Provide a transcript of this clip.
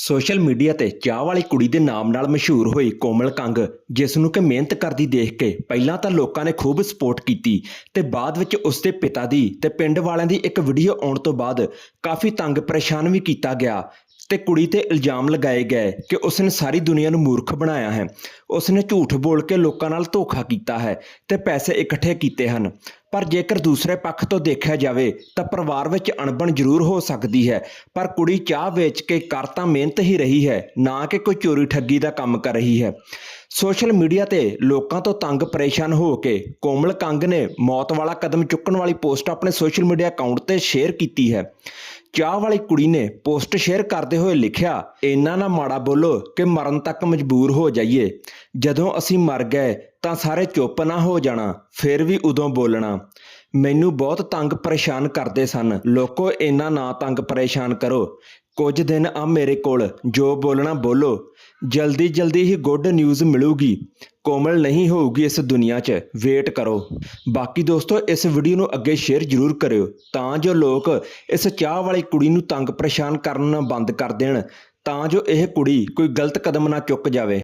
Social media ਤੇ ਚਾਹ ਵਾਲੀ ਕੁੜੀ ਦੇ ਨਾਮ ਨਾਲ ਮਸ਼ਹੂਰ ਹੋਈ ਕੋਮਲ ਕੰਗ ਜਿਸ ਨੂੰ ਕਿ ਮਿਹਨਤ ਕਰਦੀ ਦੇਖ ਕੇ ਪਹਿਲਾਂ ਤਾਂ ਲੋਕਾਂ ਨੇ ਖੂਬ ਸਪੋਰਟ ਕੀਤੀ ਤੇ ਬਾਅਦ ਵਿੱਚ ਉਸ ਦੇ ਪਿਤਾ ਦੀ ਤੇ ਪਿੰਡ ਵਾਲਿਆਂ ਦੀ ਇੱਕ ਵੀਡੀਓ ਆਉਣ ਤੋਂ ਬਾਅਦ ਕਾਫੀ ਤੰਗ ਪਰੇਸ਼ਾਨ ਵੀ ਕੀਤਾ ਗਿਆ ਤੇ ਕੁੜੀ ਤੇ ਇਲਜ਼ਾਮ ਲਗਾਏ ਗਏ ਕਿ ਉਸਨੇ ਸਾਰੀ ਦੁਨੀਆ ਨੂੰ ਮੂਰਖ ਬਣਾਇਆ ਹੈ। ਉਸਨੇ ਝੂਠ ਬੋਲ ਕੇ ਲੋਕਾਂ ਨਾਲ ਧੋਖਾ ਕੀਤਾ ਹੈ ਤੇ ਪੈਸੇ ਇਕੱਠੇ ਕੀਤੇ ਹਨ। ਪਰ ਜੇਕਰ ਦੂਸਰੇ ਪੱਖ ਤੋਂ ਦੇਖਿਆ ਜਾਵੇ, ਤਾਂ ਪਰਿਵਾਰ ਵਿੱਚ ਅਣਬਣ ਜ਼ਰੂਰ ਹੋ ਸਕਦੀ ਹੈ। ਪਰ ਕੁੜੀ ਚਾਹ ਵੇਚ ਕੇ ਕਰ ਤਾਂ ਮਿਹਨਤ ਹੀ ਰਹੀ ਹੈ, ਨਾ ਕਿ ਕੋਈ ਚੋਰੀ ਠੱਗੀ ਦਾ ਕੰਮ ਕਰ ਰਹੀ ਹੈ। ਸੋਸ਼ਲ ਮੀਡੀਆ ਤੇ ਲੋਕਾਂ ਤੋਂ ਤੰਗ ਪਰੇਸ਼ਾਨ ਹੋ ਕੇ ਕੋਮਲ ਕੰਗ ਨੇ ਮੌਤ ਵਾਲਾ ਕਦਮ ਚੁੱਕਣ ਵਾਲੀ ਪੋਸਟ ਆਪਣੇ ਸੋਸ਼ਲ ਮੀਡੀਆ ਅਕਾਊਂਟ ਤੇ ਸ਼ੇਅਰ ਕੀਤੀ ਹੈ। ਚਾਹ ਵਾਲੀ ਕੁੜੀ ਨੇ ਪੋਸਟ ਸ਼ੇਅਰ ਕਰਦੇ ਹੋਏ ਲਿਖਿਆ, ਇੰਨਾ ਨਾ ਮਾੜਾ ਬੋਲੋ ਕਿ ਮਰਨ ਤੱਕ ਮਜਬੂਰ ਹੋ ਜਾਈਏ। ਜਦੋਂ ਅਸੀਂ ਮਰ ਗਏ ਤਾਂ ਸਾਰੇ ਚੁੱਪ ਨਾ ਹੋ ਜਾਣਾ, ਫਿਰ ਵੀ ਉਦੋਂ ਬੋਲਣਾ। ਮੈਨੂੰ ਬਹੁਤ ਤੰਗ ਪਰੇਸ਼ਾਨ ਕਰਦੇ ਸਨ। ਲੋਕੋ, ਇੰਨਾ ਨਾ ਤੰਗ ਪਰੇਸ਼ਾਨ ਕਰੋ। ਕੁਝ ਦਿਨ ਆ ਮੇਰੇ ਕੋਲ। ਜੋ ਬੋਲਣਾ ਬੋਲੋ। ਜਲਦੀ ਜਲਦੀ ਹੀ ਗੁੱਡ ਨਿਊਜ਼ ਮਿਲੂਗੀ। ਕੋਮਲ ਨਹੀਂ ਹੋਊਗੀ ਇਸ ਦੁਨੀਆ 'ਚ। ਵੇਟ ਕਰੋ। ਬਾਕੀ ਦੋਸਤੋ, ਇਸ ਵੀਡੀਓ ਨੂੰ ਅੱਗੇ ਸ਼ੇਅਰ ਜ਼ਰੂਰ ਕਰਿਓ। ਤਾਂ ਜੋ ਲੋਕ ਇਸ ਚਾਹ ਵਾਲੀ ਕੁੜੀ ਨੂੰ ਤੰਗ ਪਰੇਸ਼ਾਨ ਕਰਨਾ ਬੰਦ ਕਰ ਦੇਣ। ਤਾਂ ਜੋ ਇਹ ਕੁੜੀ ਕੋਈ ਗਲਤ ਕਦਮ ਨਾ ਚੁੱਕ ਜਾਵੇ।